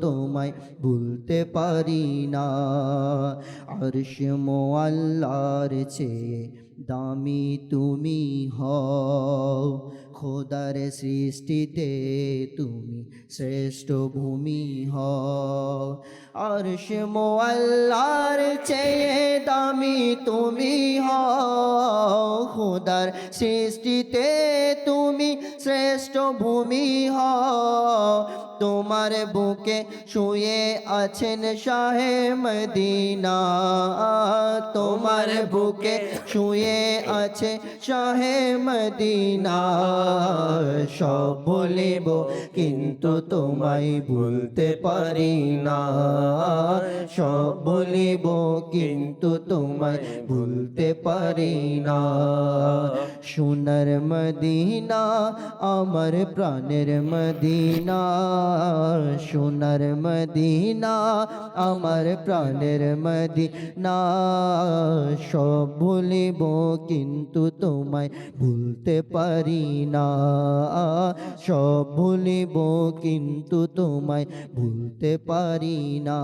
তোমায় ভুলতে পারি না। আরশ মোয়াল্লার চেয়ে দামি তুমি হও। খোদার সৃষ্টিতে তুমি শ্রেষ্ঠ ভূমি হও। আরশ মোয়াল্লার চেয়ে দামি তুমি হও। খোদার সৃষ্টিতে তুমি শ্রেষ্ঠ ভূমি হও। তোমার বুকে শুয়ে আছেন শাহে মদিনা। তোমার বুকে শুয়ে আছে শাহে মদিনা। সব বলিব, কিন্তু তোমায় ভুলতে পারি না। সব বলিব, কিন্তু তোমায় ভুলতে পারি না। সোনার মদিনা, আমার প্রাণের মদিনা। সোনার মদিনা, আমার প্রাণের মদিনা। সব ভুলিব কিন্তু তোমায় ভুলতে পারি না। সব ভুলিব কিন্তু তোমায় ভুলতে পারি না।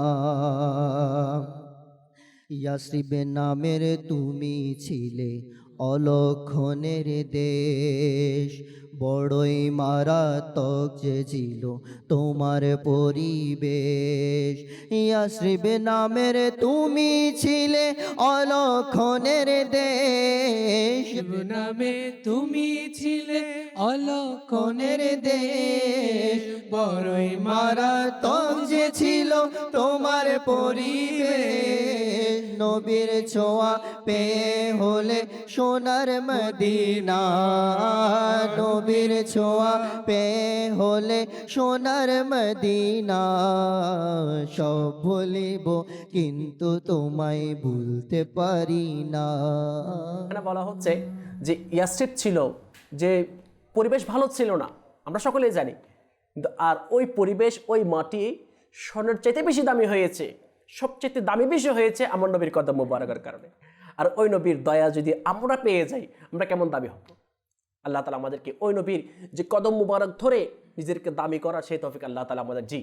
ইয়াসিবে নামের তুমি ছিলে অলক্ষণের দেশ। বড়ই মারাত্মক যে ছিল তোমার পরিবেশ। ইয়াসিবে নামের তুমি ছিলে অলক্ষণের দেশ। নামে তুমি ছিলে অলক্ষণের দেশ। বড়ই মারাত্মক যে ছিল তোমার পরিবেশ। নবীর ছোঁয়া পেয়ে হলে সোনার মদিনা। নবীর ছোঁয়া পেয়ে হলে সোনার মদিনা। সব বলিব, কিন্তু তোমায় ভুলতে পারি না। বলা হচ্ছে যে ইয়াস্ট্রিপ ছিল যে পরিবেশ ভালো ছিল না, আমরা সকলেই জানি। আর ওই পরিবেশ, ওই মাটি স্বর্ণের চাইতে বেশি দামি হয়েছে। সবচেয়ে দামি বেশি হয়েছে আমার নবীর কদম মুবারকের কারণে। আর ওই নবীর দয়া যদি আমরা পেয়ে যাই, আমরা কেমন দাবি হব? আল্লাহ তালা আমাদেরকে ওই নবীর যে কদম মুবারক ধরে নিজেদেরকে দামি করা সেই তফিক আল্লাহ তালা আমাদের, জি।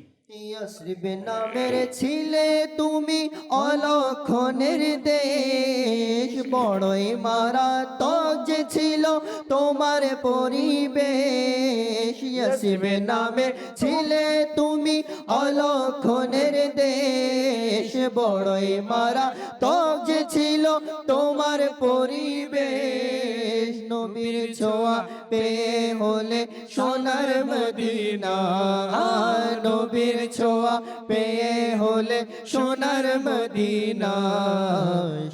নামের ছিলে তুমি অলক্ষণের দেশ, বড়ই মারাত্মক যে ছিল তোমার পরিবেশ। ইয়াসরিবে নামের ছিলে তুমি অলক্ষণের দেশ, বড়ই মারাত্মক যে ছিল তোমার পরিবেশ। নবীর ছোঁয়া পেয়ে হলে সোনার মদিনা নবীর ছোঁয়া পেয়ে হলে সোনার মদিনা।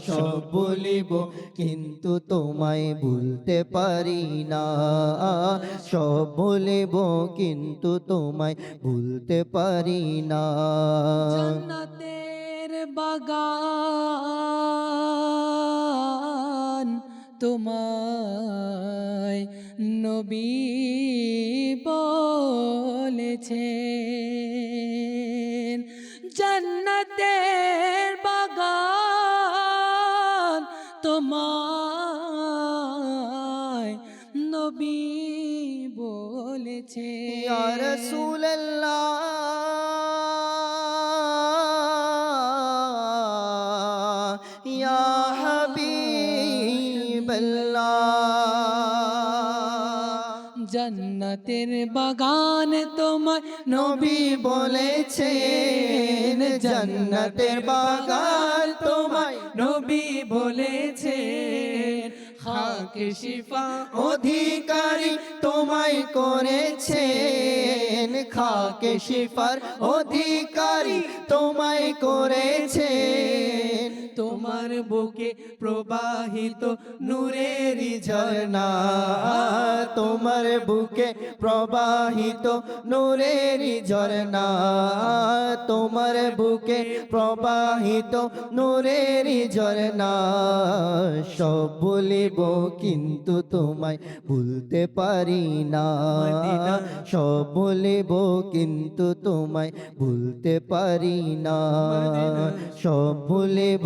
সব বলিব, কিন্তু তোমায় ভুলতে পারি না। সব বলিব, কিন্তু তোমায় ভুলতে পারি না। বাগান তোমায় নবী বলেছেন জান্নাতের বাগান তোমায় নবী বলেছে রাসূলুল্লাহ ইয়া হাবিবাল্লাহ জান্নাতের বাগান তোমায় নবী বলেছেন। জান্নাতের বাগান তোমায় নবী বলেছেন। খাকে শিফা, অধিকারী তোমায় করেছেন। খাকে শিফার অধিকারী তোমায় করেছেন। তোমার বুকে প্রবাহিত নূরেরই ঝর্ণা। তোমার বুকে প্রবাহিত নূরেরই ঝর্ণা। তোমার বুকে প্রবাহিত নূরেরই ঝর্ণা। সব বলিব কিন্তু তোমায় ভুলতে পারি না। সব বলিব কিন্তু তোমায় ভুলতে পারি না। সব বলিব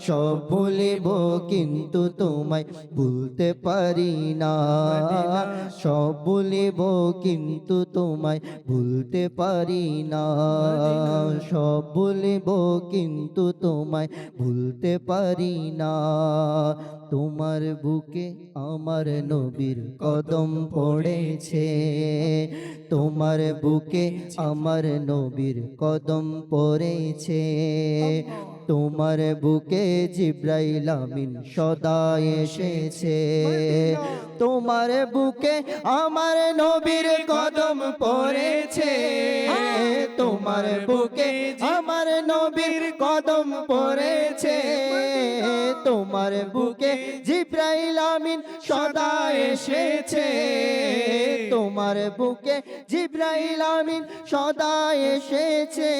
সব বলিব কিন্তু তোমায় ভুলতে পারি না। সব বলিব কিন্তু তোমায় ভুলতে পারি না। সব বলিব কিন্তু তোমায় ভুলতে পারি না। তোমার বুকে আমার নবীর কদম পড়েছে। তোমার বুকে আমার নবীর কদম পড়েছে। তোমার বুকে জিব্রাইল আমিন সদা এসেছে। তোমার বুকে আমার নবীর কদম পড়েছে। তোমার বুকে আমার নবীর কদম পড়েছে। তোমার বুকে জিব্রাইল আমিন সদা এসেছে। তোমার বুকে জিব্রাইল আমিন সদা এসেছে।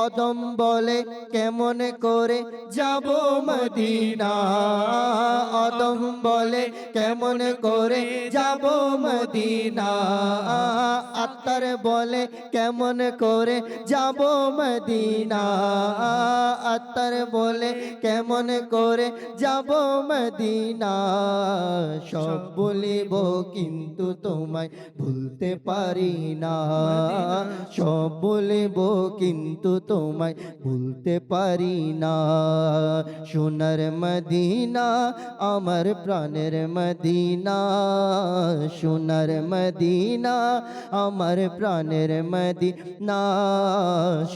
অদম বলে, কেমন করে যাব মদিনা? অদম বলে কেমন করে যাব মদিনা? আত্মার বলে কেমন করে যাব মদিনা? আত্মার বলে কেমন করে যাব মদিনা? সব বলিব কিন্তু তোমায় ভুলতে পারি না। সব বলিব কিন্তু তোমায় ভুলতে পারি না। সোনার মদিনা আমার প্রাণের মদিনা সোনার মদিনা আমার প্রাণের মদিনা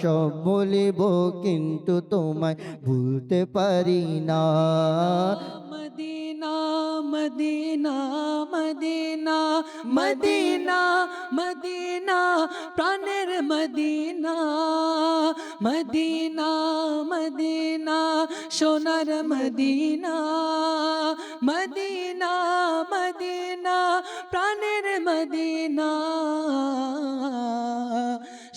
সব বলিব কিন্তু তোমায় ভুলতে পারি না Medina Medina Medina Medina Medina প্রাণের মদিনা মদিনা মদিনা সোনার মদিনা মদিনা মদিনা প্রাণের মদিনা।